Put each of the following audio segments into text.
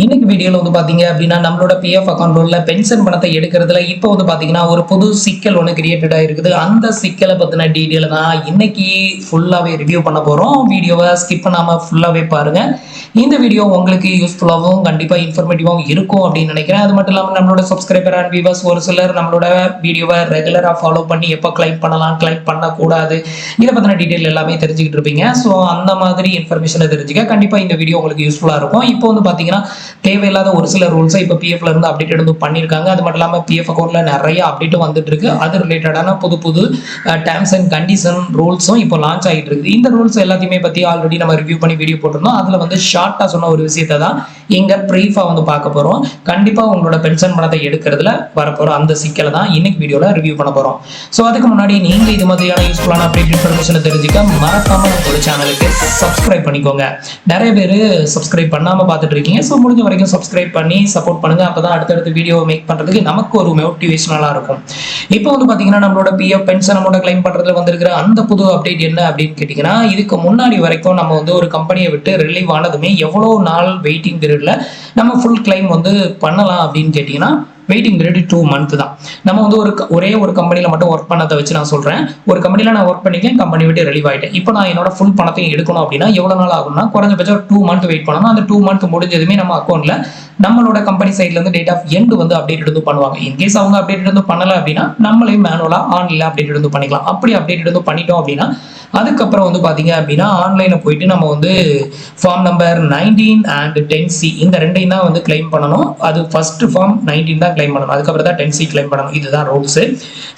இன்னைக்கு வீடியோவில் வந்து பார்த்தீங்க அப்படின்னா நம்மளோட பிஎஃப் அக்கௌண்ட் உள்ள பென்ஷன் பணத்தை எடுக்கிறதுல இப்போ வந்து பார்த்தீங்கன்னா ஒரு புது சிக்கல் ஒன்று கிரியேட்டட் இருக்குது அந்த சிக்கலை பற்றின டீட்டெயில் தான் இன்னைக்கு ஃபுல்லாகவே ரிவ்யூ பண்ண போகிறோம் வீடியோவை ஸ்கிப் பண்ணாமல் ஃபுல்லாகவே பாருங்கள் இந்த வீடியோ உங்களுக்கு யூஸ்ஃபுல்லாகவும் கண்டிப்பாக இன்ஃபர்மேட்டிவாகவும் இருக்கும் அப்படின்னு நினைக்கிறேன். அது மட்டும் இல்லாமல் நம்மளோட சப்ஸ்கிரைபர் அண்ட் வியூவர்ஸ் ஒரு சிலர் நம்மளோட வீடியோவை ரெகுலராக ஃபாலோ பண்ணி எப்போ கிளைம் பண்ணலாம் கிளைம் பண்ணக்கூடாது இதை பற்றின டீட்டெயில் எல்லாமே தெரிஞ்சுக்கிட்டு இருப்பீங்க. ஸோ அந்த மாதிரி இன்ஃபர்மேஷனை தெரிஞ்சுக்க கண்டிப்பாக இந்த வீடியோ உங்களுக்கு யூஸ்ஃபுல்லாக இருக்கும். இப்போ வந்து பார்த்தீங்கன்னா தேவையில்லாத ஒரு சில ரூல்ஸை இப்போ பிஎஃப்ல இருந்து அப்டேட் வந்து பண்ணியிருக்காங்க அது மட்டும் இல்லாமல் பிஎஃப் அக்கௌண்ட்ல நிறைய அப்டேட்டும் வந்துட்டு இருக்கு. அது ரிலேட்டடான புது புது டேர்ம்ஸ் அண்ட் கண்டிஷன் ரூல்ஸும் இப்போ லான்ச் ஆகிட்டு இருக்குது இந்த ரூல்ஸ் எல்லாத்தையுமே பற்றி ஆல்ரெடி நம்ம ரிவ்யூ பண்ணி வீடியோ போட்டிருந்தோம். அதில் வந்து ஷார்ட்டாக சொன்ன ஒரு விஷயத்தை தான் இங்கே ப்ரீஃபாக வந்து பார்க்க போகிறோம் கண்டிப்பாக உங்களோட பென்ஷன் பணத்தை எடுக்கிறதுல வரப்போகிற அந்த சிக்கலை தான் இன்னைக்கு வீடியோவில் ரிவ்யூ பண்ண போகிறோம் ஸோ அதுக்கு முன்னாடி நீங்கள் இது மாதிரியான யூஸ்ஃபுல்லான அப்டேட் இன்ஃபர்மேஷனை தெரிஞ்சுக்க மறக்காம உங்களோட சேனலுக்கு சப்ஸ்கிரைப் பண்ணிக்கோங்க. நிறைய பேர் சப்ஸ்கிரைப் பண்ணாமல் பார்த்துட்டு இருக்கீங்க. ஸோ முடிஞ்ச வரைக்கும் சப்ஸ்கிரைப் பண்ணி சப்போர்ட் பண்ணுங்க. அப்போ தான் அடுத்தடுத்த வீடியோ மேக் பண்ணுறதுக்கு நமக்கு ஒரு மோட்டிவேஷனலா இருக்கும். இப்போ வந்து பார்த்தீங்கன்னா நம்மளோட பிஎஃப் பென்ஷன் அமௌண்ட் கிளைம் பண்ணுறதுல வந்திருக்கிற அந்த புது அப்டேட் என்ன அப்படின்னு கேட்டீங்கன்னா இதுக்கு முன்னாடி வரைக்கும் நம்ம வந்து ஒரு கம்பெனியை விட்டு ரிலீவ் ஆனதுமே எவ்வளோ நாள் வெயிட்டிங் பீரியடில் நம்ம ஃபுல் கிளைம் வந்து பண்ணலாம் அப்படின்னு கேட்டீங்கன்னா வெயிட்டிங் பீரியட் டூ மந்த் தான். நம்ம வந்து ஒரு ஒரே ஒரு கம்பெனியில் மட்டும் ஒர்க் பண்ணதை வச்சு நான் சொல்கிறேன் ஒரு கம்பெனியில் நான் ஒர்க் பண்ணிக்கேன் கம்பெனி விட்டு ரிலீவ் ஆகிட்டேன் இப்போ நான் என்னோட ஃபுல் பணத்தையும் எடுக்கணும் அப்படின்னா எவ்வளோ நாள் ஆகும்னா குறைஞ்சபட்சம் ஒரு டூ மந்த் வெயிட் பண்ணணும். அந்த டூ மந்த் முடிஞ்சதுமே நம்ம அக்கௌண்ட்டில் நம்மளோட கம்பெனி சைட்ல இருந்து டேட் ஆஃப் எண்ட் வந்து அப்டேட் வந்து பண்ணுவாங்க. இன்கேஸ் அவங்க அப்டேட் வந்து பண்ணல அப்படின்னா நம்மளே மேனுவலாக ஆன்லைனில் அப்டேட் வந்து பண்ணிக்கலாம். அப்படி அப்டேட் வந்து பண்ணிட்டோம் அப்படின்னா அதுக்கப்புறம் வந்து பாத்தீங்க அப்படின்னா ஆன்லைனில் போயிட்டு நம்ம வந்து form number nineteen and ten C இந்த ரெண்டையும் தான் வந்து கிளைம் பண்ணணும். அது ஃபர்ஸ்ட் ஃபார்ம் நைன்டீன் தான் கிளைம் பண்ணணும். அதுக்கப்புறம் தான் டென் சி கிளைம் பண்ணணும். இதுதான் ரூல்ஸ்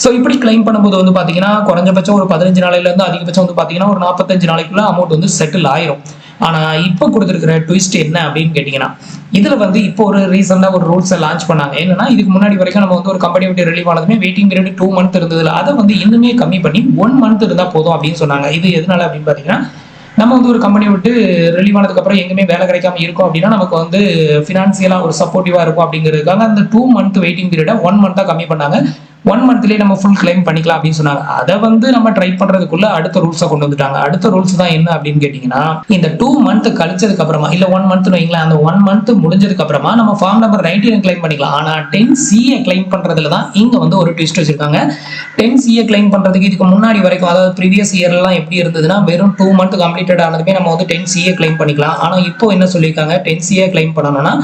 ஸோ இப்படி கிளைம் பண்ணும்போது வந்து பார்த்தீங்கன்னா குறைஞ்சபட்சம் ஒரு பதினஞ்சு நாளையிலேருந்து அதிகபட்சம் வந்து பார்த்தீங்கன்னா ஒரு நாற்பத்தஞ்சு நாளைக்குள்ள அமௌண்ட் வந்து செட்டில் ஆயிரும். ஆனா இப்போ கொடுத்துருக்கிற ட்விஸ்ட் என்ன அப்படின்னு கேட்டிங்கன்னா இதில் வந்து இப்போ ஒரு ரீசெண்டா ஒரு ரூல்ஸை லான்ச் பண்ணாங்க. என்னன்னா இதுக்கு முன்னாடி வரைக்கும் நம்ம வந்து ஒரு கம்பெனி விட்டு ரிலீவ் ஆனதுமே வெயிட்டிங் பீரியட் டூ மந்த் இருந்ததுல. அதை வந்து இன்னுமே கம்மி பண்ணி ஒன் மந்த் இருந்தால் போதும் அப்படின்னு சொன்னாங்க. இது எதனால அப்படின்னு பார்த்தீங்கன்னா நம்ம வந்து ஒரு கம்பெனி விட்டு ரிலீவ் ஆனதுக்கு அப்புறம் எங்குமே வேலை கிடைக்காம இருக்கும் அப்படின்னா நமக்கு வந்து ஃபினான்சியலா ஒரு சப்போர்ட்டிவா இருக்கும் அப்படிங்கிறதுக்காக அந்த டூ மந்த் வெயிட்டிங் பீரியடை ஒன் மந்த்தா கம்மி பண்ணாங்க. ஒன் மந்த்லேயே நம்ம ஃபுல் கிளைம் பண்ணிக்கலாம் அப்படின்னு சொன்னாங்க. அதை வந்து நம்ம ட்ரை பண்றதுக்குள்ள அடுத்த ரூல்ஸை கொண்டு வந்துட்டாங்க. அடுத்த ரூல்ஸ் தான் என்ன அப்படின்னு கேட்டீங்கன்னா இந்த டூ மந்த் கழிச்சதுக்கு அப்புறமா இல்ல ஒன் மந்த் வைங்களேன் அந்த ஒன் மந்த் முடிஞ்சதுக்கு அப்புறமா நம்ம ஃபார்ம் நம்பர் நைன்டீன் கிளைம் பண்ணிக்கலாம். ஆனா டென் சியை கிளைம் பண்றதுல தான் இங்க வந்து ஒரு ட்விஸ்ட் வச்சிருக்காங்க. டென் சியை கிளைம் பண்றதுக்கு இதுக்கு முன்னாடி வரைக்கும் அதாவது ப்ரீவியஸ் இயர்லாம் எப்படி இருந்ததுன்னா வெறும் டூ மந்த் கம்ப்ளீட்டட் ஆனதுமே நம்ம வந்து டென் சிஏ கிளைம் பண்ணிக்கலாம். ஆனா இப்போ என்ன சொல்லியிருக்காங்க? டென் சிஏ கிளைம் பண்ணணும்னா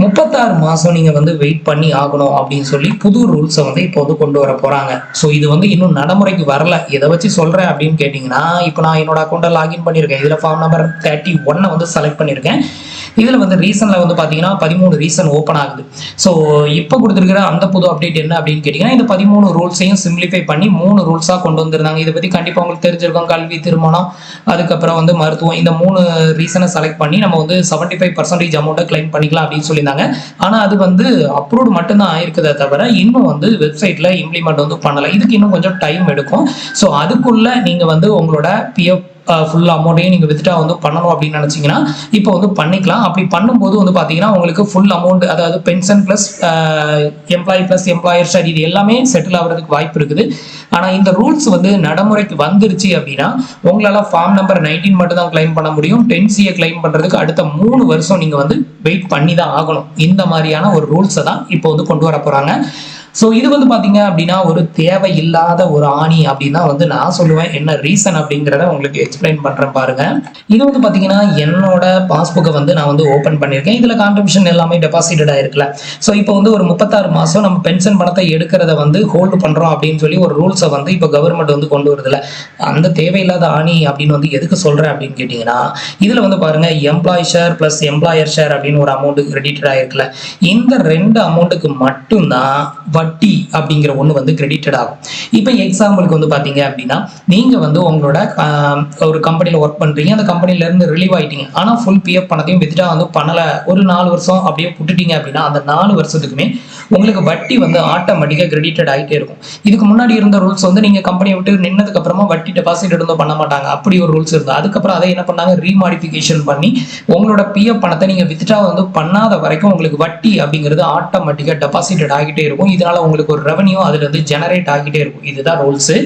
முப்பத்தாறு மாதம் நீங்கள் வந்து வெயிட் பண்ணி ஆகணும் அப்படின்னு சொல்லி புது ரூல்ஸை வந்து இப்போ வந்து கொண்டு வர போகிறாங்க ஸோ இது வந்து இன்னும் நடைமுறைக்கு வரல. எதை வச்சு சொல்கிறேன் அப்படின்னு கேட்டிங்கன்னா இப்போ நான் என்னோட அக்கௌண்ட்டை லாகின் பண்ணியிருக்கேன். இதில் ஃபார்ம் நம்பர் தேர்ட்டி ஒன்னை வந்து செலக்ட் பண்ணியிருக்கேன். இதில் வந்து ரீசனில் வந்து பார்த்தீங்கன்னா பதிமூணு ரீசன் ஓப்பன் ஆகுது. ஸோ இப்போ கொடுத்துருக்கிற அந்த புது அப்டேட் என்ன அப்படின்னு கேட்டிங்கன்னா இந்த பதிமூணு ரூல்ஸையும் சிம்பிளிஃபை பண்ணி மூணு ரூல்ஸாக கொண்டு வந்திருந்தாங்க. இதை பற்றி கண்டிப்பாக உங்களுக்கு தெரிஞ்சிருக்கும். கல்வி திருமணம் அதுக்கப்புறம் வந்து மருத்துவம் இந்த மூணு ரீசனை செலக்ட் பண்ணி நம்ம வந்து செவன்ட்டி ஃபைவ் பர்சன்டேஜ் அமௌண்ட்டை கிளைம் பண்ணிக்கலாம் அப்படின்னு சொல்லி சொல்லியிருந்தாங்க. ஆனால் அது வந்து அப்ரூவ்டு மட்டும்தான் ஆயிருக்குதே தவிர இன்னும் வந்து வெப்சைட்ல இம்ப்ளிமெண்ட் வந்து பண்ணலை. இதுக்கு இன்னும் கொஞ்சம் டைம் எடுக்கும். ஸோ அதுக்குள்ள நீங்க வந்து உங்களோட பிஎஃப் ஃபுல் அமௌண்ட்டையும் நீங்கள் வித்ட்ரா வந்து பண்ணணும் அப்படின்னு நினச்சிங்கன்னா இப்போ வந்து பண்ணிக்கலாம். அப்படி பண்ணும்போது வந்து பார்த்தீங்கன்னா உங்களுக்கு ஃபுல் அமௌண்ட் அதாவது pension plus employee plus employer study இது எல்லாமே செட்டில் ஆகிறதுக்கு வாய்ப்பு இருக்குது. ஆனால் இந்த ரூல்ஸ் வந்து நடைமுறைக்கு வந்துருச்சு அப்படின்னா உங்களால் ஃபார்ம் நம்பர் நைன்டீன் மட்டும் தான் கிளைம் பண்ண முடியும். டென் சியை கிளைம் பண்ணுறதுக்கு அடுத்த மூணு வருஷம் நீங்கள் வந்து வெயிட் பண்ணி தான் ஆகணும். இந்த மாதிரியான ஒரு ரூல்ஸை தான் இப்போ வந்து கொண்டு வர போகிறாங்க ஸோ இது வந்து பார்த்தீங்க அப்படின்னா ஒரு தேவையில்லாத ஒரு ஆணி அப்படின்னு தான் வந்து நான் சொல்லுவேன் என்ன ரீசன் அப்படிங்கிறத உங்களுக்கு எக்ஸ்பிளைன் பண்ணுறேன் பாருங்க. இது வந்து பார்த்தீங்கன்னா என்னோட பாஸ்புக்கை வந்து நான் வந்து ஓப்பன் பண்ணியிருக்கேன். இதில் கான்ட்ரிபியூஷன் எல்லாமே டெபாசிட்டட் ஆயிருக்குல்ல ஸோ இப்போ வந்து ஒரு முப்பத்தாறு மாதம் நம்ம பென்ஷன் பணத்தை எடுக்கிறத வந்து ஹோல்டு பண்ணுறோம் அப்படின்னு சொல்லி ஒரு ரூல்ஸை வந்து இப்போ கவர்மெண்ட் வந்து கொண்டு வருதுல. அந்த தேவையில்லாத ஆணி அப்படின்னு வந்து எதுக்கு சொல்கிறேன் அப்படின்னு கேட்டிங்கன்னா இதில் வந்து பாருங்க employee share plus employer share அப்படின்னு ஒரு அமௌண்ட் கிரெடிட்டட் ஆயிருக்குல்ல இந்த ரெண்டு அமௌண்ட்டுக்கு மட்டும்தான் வட்டி அப்படிங்கிற ஒன்று வந்து கிரெடிட்டட் ஆகும். இப்போ எக்ஸாம்பிளுக்கு வந்து பார்த்தீங்க அப்படின்னா நீங்கள் வந்து உங்களோட ஒரு கம்பெனியில் ஒர்க் பண்ணுறீங்க அந்த கம்பெனிலேருந்து ரிலீவ் ஆகிட்டீங்க ஆனால் ஃபுல் பிஎஃப் பணத்தையும் வித்ட்ரா வந்து பண்ணலை. ஒரு நாலு வருஷம் அப்படியே விட்டுட்டீங்க அப்படின்னா அந்த நாலு வருஷத்துக்குமே உங்களுக்கு வட்டி வந்து ஆட்டோமேட்டிக்காக கிரெடிட்டட் ஆகிட்டே இருக்கும். இதுக்கு முன்னாடி இருந்த ரூல்ஸ் வந்து நீங்கள் கம்பெனியை விட்டு நின்னதுக்கு அப்புறமா வட்டி டெபாசிட் இருந்தோம் பண்ண மாட்டாங்க. அப்படி ஒரு ரூல்ஸ் இருந்தது. அதுக்கப்புறம் அதை என்ன பண்ணாங்க? ரீமாடிஃபிகேஷன் பண்ணி உங்களோட பிஎஃப் பணத்தை நீங்கள் வித்ட்ரா வந்து பண்ணாத வரைக்கும் உங்களுக்கு வட்டி அப்படிங்கிறது ஆட்டோமேட்டிக்காக டெபாசிட்டட் ஆகிட்டே இருக்கும். இதனால உங்களுக்கு ஒரு ரெவன்யூ அதுல இருந்து ஜெனரேட் ஆகிட்டே இருக்கும். இதுதான் ரூல்ஸ்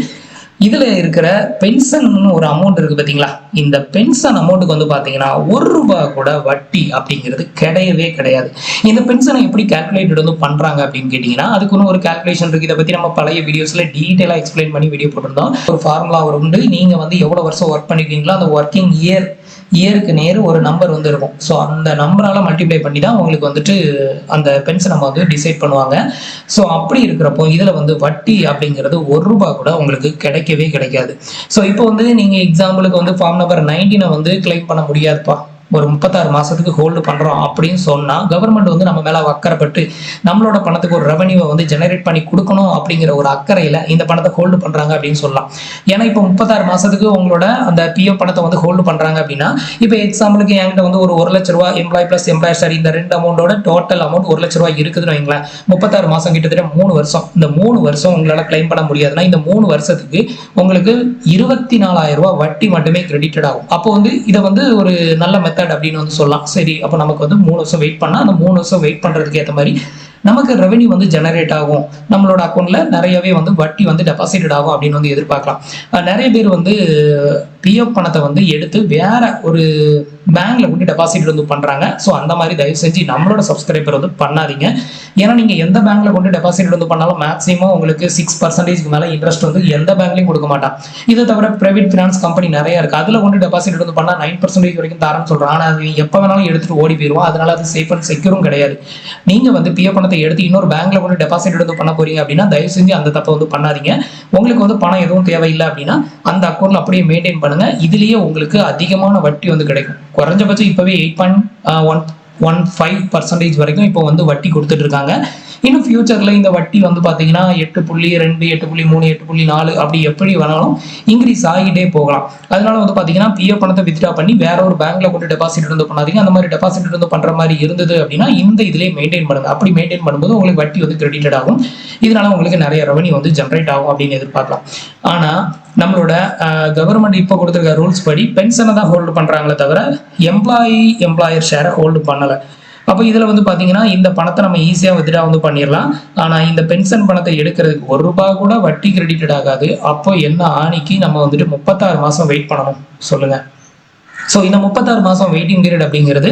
இதுல இருக்கிற பென்ஷன் ஒரு அமௌண்ட் இருக்கு பாத்தீங்களா? இந்த பென்ஷன் அமௌண்ட்டுக்கு வந்து பாத்தீங்கன்னா ஒரு ரூபாய் கூட வட்டி அப்படிங்கிறது கிடையவே கிடையாது. இந்த பென்ஷனை எப்படி கால்குலேட்டட் வந்து பண்றாங்க அப்படின்னு கேட்டீங்கன்னா அதுக்குன்னு ஒரு கால்குலேஷன் இருக்கு. இதை பத்தி நம்ம பழைய வீடியோஸ்ல டீட்டெயிலாக எக்ஸ்பிளைன் பண்ணி வீடியோ போட்டிருந்தோம். ஒரு ஃபார்முலா உண்டு நீங்க வந்து எவ்வளவு வருஷம் ஒர்க் பண்ணிருக்கீங்களோ அந்த ஒர்க்கிங் இயர் இயருக்கு நேர் ஒரு நம்பர் வந்து இருக்கும் ஸோ அந்த நம்பரால் மல்டிப்ளை பண்ணி தான் உங்களுக்கு வந்துட்டு அந்த பென்ஷன் நம்ம வந்து டிசைட் பண்ணுவாங்க. ஸோ அப்படி இருக்கிறப்போ இதில் வந்து வட்டி அப்படிங்கிறது ஒரு ரூபா கூட உங்களுக்கு கிடைக்கவே கிடைக்காது. ஸோ இப்போ வந்து நீங்கள் எக்ஸாம்பிளுக்கு வந்து ஃபார்ம் நம்பர் நைன்டீனை வந்து கிளைம் பண்ண முடியாதுப்பா. ஒரு முப்பத்தாறு மாசத்துக்கு ஹோல்டு பண்றோம் அப்படின்னு சொன்னா கவர்மெண்ட் வந்து நம்ம மேல அக்கறைப்பட்டு நம்மளோட பணத்துக்கு ஒரு ரெவன்யூவை வந்து ஜெனரேட் பண்ணி கொடுக்கணும் அப்படிங்கிற ஒரு அக்கறையில இந்த பணத்தை ஹோல்டு பண்றாங்க அப்படின்னு சொல்லலாம். ஏன்னா இப்போ முப்பத்தாறு மாசத்துக்கு உங்களோட அந்த பிஎஃப் பணத்தை வந்து ஹோல்டு பண்றாங்க அப்படின்னா இப்போ எக்ஸாம்பிளுக்கு என்கிட்ட வந்து ஒரு ஒரு லட்ச ரூபா எம்ப்ளாய் பிளஸ் எம்ப்ளாயர் சார் இந்த ரெண்டு அமௌண்டோட டோட்டல் அமௌண்ட் ஒரு லட்ச ரூபா இருக்குதுன்னு வைங்களேன். முப்பத்தாறு மாசம் கிட்டத்தட்ட மூணு வருஷம். இந்த மூணு வருஷம் உங்களால கிளைம் பண்ண முடியாதுன்னா இந்த மூணு வருஷத்துக்கு உங்களுக்கு இருபத்தி நாலாயிரம் ரூபாய் வட்டி மட்டுமே கிரெடிட்டட் ஆகும். அப்போ வந்து இதை வந்து ஒரு நல்ல மெத்தட் அப்படின்னு வந்து சொல்லலாம். சரி அப்போ நமக்கு வந்து மூணு வருஷம் வெயிட் பண்ணால் அந்த மூணு வருஷம் வெயிட் பண்ணுறதுக்கு ஏற்ற மாதிரி நமக்கு ரெவென்யூ வந்து ஜெனரேட் ஆகும். நம்மளோட அக்கௌண்ட்ல நிறையவே வந்து வட்டி வந்து டெபாசிட்டட் ஆகும் அப்படின்னு வந்து எதிர்பார்க்கலாம். நிறைய பேர் வந்து பிஎஃப் பணத்தை வந்து எடுத்து வேற ஒரு பேங்க்ல கொண்டு டெபாசிட் வந்து பண்றாங்க. ஸோ அந்த மாதிரி தயவு செஞ்சு நம்மளோட சப்ஸ்கிரைபர் வந்து பண்ணாதீங்க. ஏன்னா நீங்க எந்த பேங்க்ல கொண்டு டெபாசிட் வந்து பண்ணாலும் மேக்ஸிமம் உங்களுக்கு சிக்ஸ் பர்சன்டேஜ்க்கு மேல இன்ட்ரெஸ்ட் வந்து எந்த பேங்க்லயும் கொடுக்க மாட்டான். இதை தவிர பிரைவேட் ஃபினான்ஸ் கம்பெனி நிறைய இருக்கு. அதுல கொண்டு டெபாசிட் வந்து பண்ணா நைன் பர்சன்டேஜ் வரைக்கும் தரேன்னு சொல்றான். ஆனா அது எப்ப வேணாலும் எடுத்துட்டு ஓடி போயிடுவோம் அதனால அது சேஃப் அண்ட் செக்யூரும் கிடையாது. நீங்க வந்து பிஎஃப் பணத்தை எடுத்து இன்னொரு பேங்க்ல கொண்டு டெபாசிட் வந்து பண்ண போறீங்க அப்படின்னா தயவு செஞ்சு அந்த தப்பை வந்து பண்ணாதீங்க. உங்களுக்கு வந்து பணம் எதுவும் தேவையில்லை அப்படின்னா அந்த அக்கௌண்ட்ல அப்படியே மெயின்டைன் பண்ணுங்க. இதுலயே உங்களுக்கு அதிகமான வட்டி வந்து கிடைக்கும். குறைஞ்சபட்சம் இப்பவே eight point one one five percentage வரைக்கும் இப்போ வந்து வட்டி கொடுத்துட்டு இருக்காங்க. இன்னும் ஃபியூச்சர்ல இந்த வட்டி வந்து பாத்தீங்கன்னா எட்டு புள்ளி ரெண்டு எட்டு புள்ளி மூணு எட்டு புள்ளி நாலு அப்படி எப்படி வேணாலும் இன்க்ரீஸ் ஆகிட்டே போகலாம். அதனால வந்து பாத்தீங்கன்னா பிஎஃப் பணத்தை வித்ட்ரா பண்ணி வேற ஒரு பேங்க்ல கொண்டு டெபாசிட் இருந்து பண்ணாதீங்க. அந்த மாதிரி டெபாசிட் இருந்து பண்ற மாதிரி இருந்தது அப்படின்னா இந்த இதுலயே மெயின்டைன் பண்ணுங்க. அப்படி மெயின்டைன் பண்ணும்போது உங்களுக்கு வட்டி வந்து கிரெடிட்டட் ஆகும். இதனால உங்களுக்கு நிறைய ரெவன்யூ வந்து ஜென்ரேட் ஆகும் அப்படின்னு எதிர்பார்க்கலாம். ஆனா நம்மளோட கவர்மெண்ட் இப்போ கொடுத்துருக்க ரூல்ஸ் படி பென்ஷனை தான் ஹோல்டு பண்ணுறாங்களே தவிர எம்ப்ளாயி எம்ப்ளாயர் ஷேரை ஹோல்டு பண்ணலை. அப்போ இதில் வந்து பார்த்தீங்கன்னா இந்த பணத்தை நம்ம ஈஸியாக வித்ட்ரா வந்து பண்ணிடலாம் ஆனால் இந்த பென்ஷன் பணத்தை எடுக்கிறதுக்கு ஒரு ரூபாய் கூட வட்டி கிரெடிட்டட் ஆகாது. அப்போ என்ன ஆணிக்கு நம்ம வந்துட்டு முப்பத்தாறு மாதம் வெயிட் பண்ணணும். சொல்லுங்கள் ஸோ இந்த முப்பத்தாறு மாதம் வெயிட்டிங் பீரியட் அப்படிங்கிறது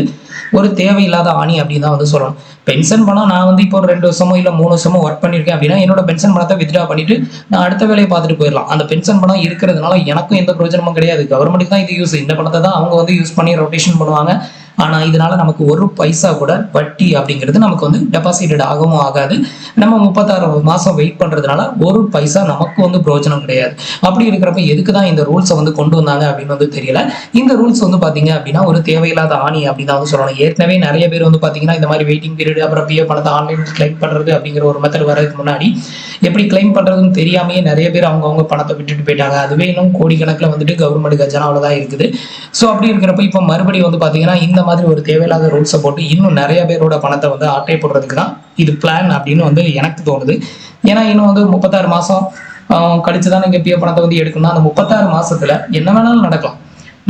ஒரு தேவையில்லாத ஆணி அப்படின்னு தான் வந்து சொல்லணும். பென்ஷன் பணம் நான் வந்து இப்போ ஒரு ரெண்டு வருஷமோ இல்லை மூணு வருஷமோ ஒர்க் பண்ணியிருக்கேன் அப்படின்னா என்னோட பென்ஷன் பணத்தை வித்ட்ரா பண்ணிட்டு நான் அடுத்த வேலையை பார்த்துட்டு போயிடலாம் அந்த பென்ஷன் பணம் இருக்கிறதுனால எனக்கும் எந்த பிரயோஜனமும் கிடையாது. கவர்மெண்ட்டுக்கு தான் இது யூஸ் இந்த பணத்தை தான் அவங்க வந்து யூஸ் பண்ணி ரொட்டேஷன் பண்ணுவாங்க. ஆனால் இதனால நமக்கு ஒரு பைசா கூட வட்டி அப்படிங்கிறது நமக்கு வந்து டெபாசிட்டட் ஆகவும் ஆகாது. நம்ம முப்பத்தாறு மாதம் வெயிட் பண்ணுறதுனால ஒரு பைசா நமக்கு வந்து பிரயோஜனம் கிடையாது. அப்படி இருக்கிறப்ப எதுக்கு தான் இந்த ரூல்ஸை வந்து கொண்டு வந்தாங்க அப்படின்னு வந்து தெரியல. இந்த ரூல்ஸ் வந்து பார்த்தீங்க அப்படின்னா ஒரு தேவையில்லாத ஆணி அப்படின்னு தான் வந்து சொல்லணும். ஏற்கனவே நிறைய பேர் வந்து பார்த்தீங்கன்னா இந்த மாதிரி வெயிட்டிங் பீரியட் அப்புறம் பிஏ பணத்தை ஆன்லைன் கிளைம் பண்ணுறது அப்படிங்கிற ஒரு மெத்தட் வரதுக்கு முன்னாடி எப்படி கிளைம் பண்ணுறதுன்னு தெரியாமையே நிறைய பேர் அவங்கவுங்க பணத்தை விட்டுட்டு போயிட்டாங்க. அதுவே இன்னும் கோடிக்கணக்கில் வந்துட்டு கவர்மெண்ட் கஜனாவில் தான் இருக்குது. ஸோ அப்படி இருக்கிறப்ப இப்போ மறுபடியும் வந்து பார்த்தீங்கன்னா இந்த மாதிரி ஒரு தேவையில்லாத ரூல்ஸை போட்டு இன்னும் நிறைய பேரோட பணத்தை வந்து ஆட்டை போடுறதுக்கு தான் இது பிளான் அப்படின்னு வந்து எனக்கு தோணுது. ஏன்னா இன்னும் வந்து முப்பத்தாறு மாசம் கழிச்சு தான் நீங்க பிஏ பணத்தை வந்து எடுக்கணும்னா அந்த முப்பத்தாறு மாசத்துல என்ன வேணாலும் நடக்கலாம்.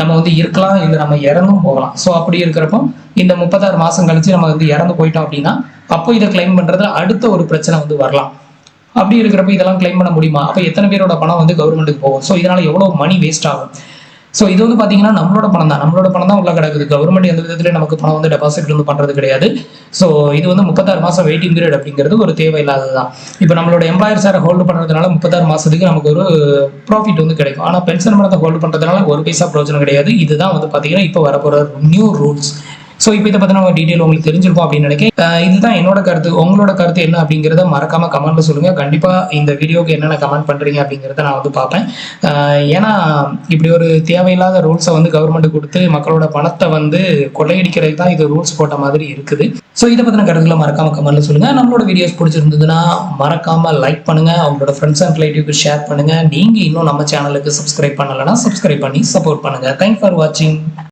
நம்ம வந்து இருக்கலாம் இல்லை நம்ம இறந்தும் போகலாம். ஸோ அப்படி இருக்கிறப்போ இந்த முப்பத்தாறு மாசம் கழிச்சு நம்ம வந்து இறந்து போயிட்டோம் அப்படின்னா அப்போ இதை கிளைம் பண்றதுல அடுத்த ஒரு பிரச்சனை வந்து வரலாம். அப்படி இருக்கிறப்ப இதெல்லாம் கிளைம் பண்ண முடியுமா? அப்போ எத்தனை பேரோட பணம் வந்து கவர்மெண்ட்டுக்கு போகும்? ஸோ இதனால எவ்வளவு மணி வேஸ்ட் ஆகும்? ஸோ இது வந்து பார்த்தீங்கன்னா நம்மளோட பணம் தான் நம்மளோட பணம் தான் உள்ள கிடக்குது. கவர்மெண்ட் எந்த விதத்துலையும் நமக்கு பணம் வந்து டெபாசிட் வந்து பண்ணுறது கிடையாது. ஸோ இது வந்து முப்பத்தாறு மாதம் வெயிட்டிங் பீரியட் அப்படிங்கிறது ஒரு தேவையில்லாதது தான் இப்போ நம்மளோட எம்ப்ளாயர் சாரை ஹோல்டு பண்ணுறதுனால முப்பத்தாறு மாதத்துக்கு நமக்கு ஒரு ப்ராஃபிட் வந்து கிடைக்கும். ஆனால் பென்ஷன் பணத்தை ஹோல்டு பண்ணுறதுனால ஒரு பைசா பிரோஜனம் கிடையாது. இதுதான் வந்து பார்த்தீங்கன்னா இப்போ வரப்போகிற நியூ ரூல்ஸ் ஸோ இப்போ இதை பற்றின டீட்டெயில் உங்களுக்கு தெரிஞ்சிருக்கும் அப்படின்னு நினைக்கிறேன். இதுதான் என்னோட கருத்து. உங்களோட கருத்து என்ன அப்படிங்கிறத மறக்காம கமெண்ட்ல சொல்லுங்க. கண்டிப்பா இந்த வீடியோக்கு என்னென்ன கமெண்ட் பண்றீங்க அப்படிங்கிறத நான் வந்து பார்ப்பேன். ஏன்னா இப்படி ஒரு தேவையில்லாத ரூல்ஸை வந்து கவர்மெண்ட் கொடுத்து மக்களோட பணத்தை வந்து கொள்ளையடிக்கிறது தான் இது ரூல்ஸ் போட்ட மாதிரி இருக்குது. ஸோ இதை பற்றின கருத்துக்களை மறக்காம கமெண்ட்ல சொல்லுங்க. நம்மளோட வீடியோஸ் பிடிச்சிருந்ததுன்னா மறக்காம லைக் பண்ணுங்க. அவங்களோட ஃப்ரெண்ட்ஸ் அண்ட் ரிலேட்டிவ்க்கு ஷேர் பண்ணுங்க. நீங்க இன்னும் நம்ம சேனலுக்கு சப்ஸ்கிரைப் பண்ணலைன்னா சப்ஸ்கிரைப் பண்ணி சப்போர்ட் பண்ணுங்க. தேங்க் ஃபார் வாட்சிங்